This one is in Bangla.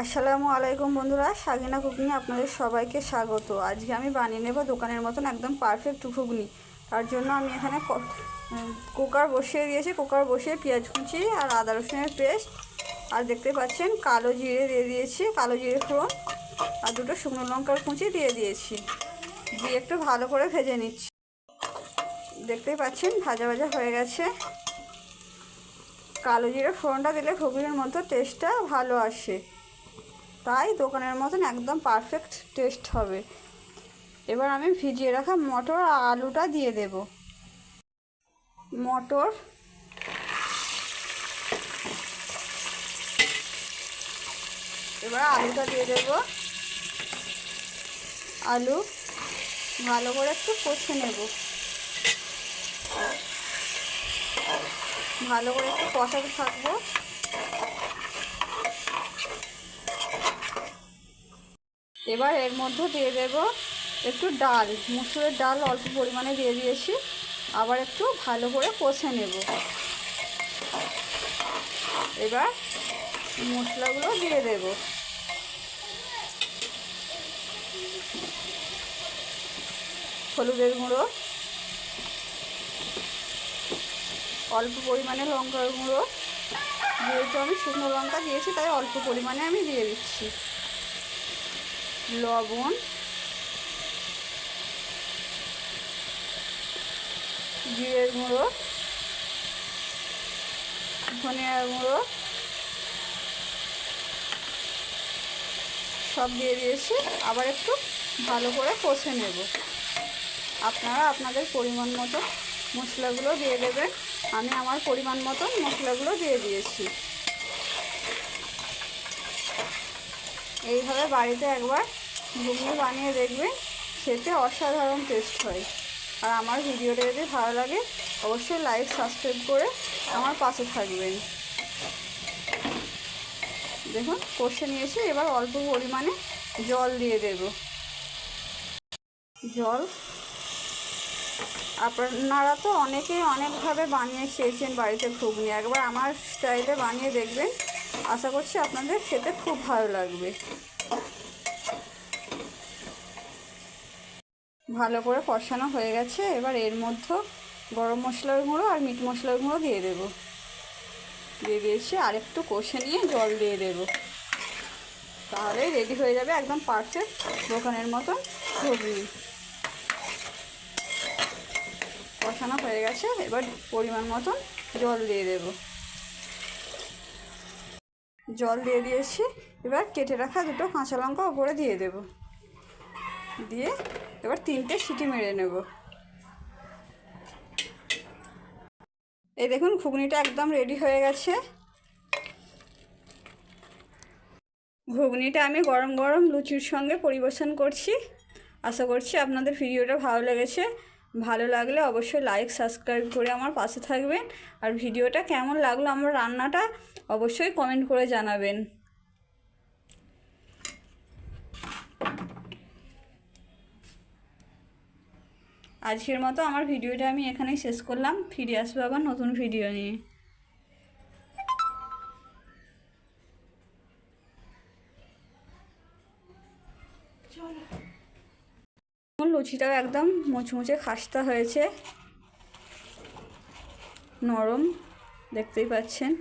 আসসালামু আলাইকুম বন্ধুরা, সাগিনা কুকিংয়ে আপনাদের সবাইকে স্বাগত। আজকে আমি বানিয়ে নেব দোকানের মতন একদম পারফেক্ট ঘুগনি। তার জন্য আমি এখানে কুকার বসিয়ে দিয়েছি। কুকার বসিয়ে পেঁয়াজ কুচি আর আদা রসুনের পেস্ট। আর দেখতে পাচ্ছেন কালো জিরে দিয়ে দিয়েছি, কালো জিরে ফোড়ন আর দুটো শুকনো লঙ্কার কুচি দিয়ে দিয়েছি। দিয়ে একটু ভালো করে ভেজে নিচ্ছি। দেখতেই পাচ্ছেন ভাজা ভাজা হয়ে গেছে। কালো জিরে ফোড়নটা দিলে ঘুগনির মতো টেস্টটা ভালো আসে। তাই দোকানের মতন একদম পারফেক্ট টেস্ট হবে। এবার আমি ভিজিয়ে রাখা মটর আর আলুটা দিয়ে দেব। মটর এবার আলুটা দিয়ে দেব। আলু ভালো করে একটু কষে নেব। ভালো করে একটু কষাতে থাকব। এবার এর মধ্যে দিয়ে দেব একটু ডাল, মুসুরের ডাল অল্প পরিমাণে দিয়ে দিয়েছি। আবার একটু ভালো করে কষে নেব। এবার মশলাগুলো দিয়ে দেব। হলুদের গুঁড়ো, অল্প পরিমাণে লঙ্কার গুঁড়ো। যেহেতু আমি শুকনো লঙ্কা দিয়েছি, তাই অল্প পরিমাণে আমি দিয়ে দিচ্ছি। লবণ, জিরের গুঁড়ো, ধনিয়ার গুঁড়ো, সব দিয়ে দিয়েছি। আবার একটু ভালো করে কষে নেব। আপনারা আপনাদের পরিমাণ মতো মশলাগুলো দিয়ে দেবেন। আমি আমার পরিমাণ মতন মশলাগুলো দিয়ে দিয়েছি। এইভাবে বাড়িতে একবার ঘুগনি বানিয়ে দেখবেন খেতে অসাধারণ টেস্ট হয়। আর আমার ভিডিওটা যদি ভালো লাগে, অবশ্যই লাইক সাবস্ক্রাইব করে আমার পাশে থাকবেন। দেখুন, কষে নিয়েছি, এবার অল্প পরিমাণে জল দিয়ে দেব। জল আপনারা তো অনেকেই অনেকভাবে বানিয়ে খেয়েছেন বাড়িতে ঘুগনি। একবার আমার স্টাইলে বানিয়ে দেখবেন। আশা করছি আপনাদের খেতে খুব ভালো লাগবে। ভালো করে কষানো হয়ে গেছে। এবার এর মধ্যে গরম মশলার গুঁড়ো আর মিট মশলার গুঁড়ো দিয়ে দেব। দিয়ে দিয়েছি আর একটু কষে নিয়ে জল দিয়ে দেব। তাহলেই রেডি হয়ে যাবে একদম পারফেক্ট দোকানের মতন ঘুগনি। কষানো হয়ে গেছে। এবার পরিমাণ মতন জল দিয়ে দেব। জল দিয়ে দিয়েছি। এবার কেটে রাখা দুটো কাঁচা লঙ্কা ওপরে দিয়ে দেব। দিয়ে এবার তিনটে সিটি মেরে নেব। এই দেখুন, ঘুগনিটা একদম রেডি হয়ে গেছে। ঘুগনিটা আমি গরম গরম লুচির সঙ্গে পরিবেশন করছি। আশা করছি আপনাদের ভিডিওটা ভালো লেগেছে। ভালো লাগলে অবশ্যই লাইক সাবস্ক্রাইব করে আমার পাশে থাকবেন। আর ভিডিওটা কেমন লাগল আমার রান্নাটা অবশ্যই কমেন্ট করে জানাবেন। আজকের মতো আমার ভিডিওটা আমি এখানেই শেষ করলাম। ফিরে আসব আবার নতুন ভিডিও নিয়ে। লুচিটাও একদম মুচমুচে খাস্তা হয়েছে। নরম দেখতেই পাচ্ছেন।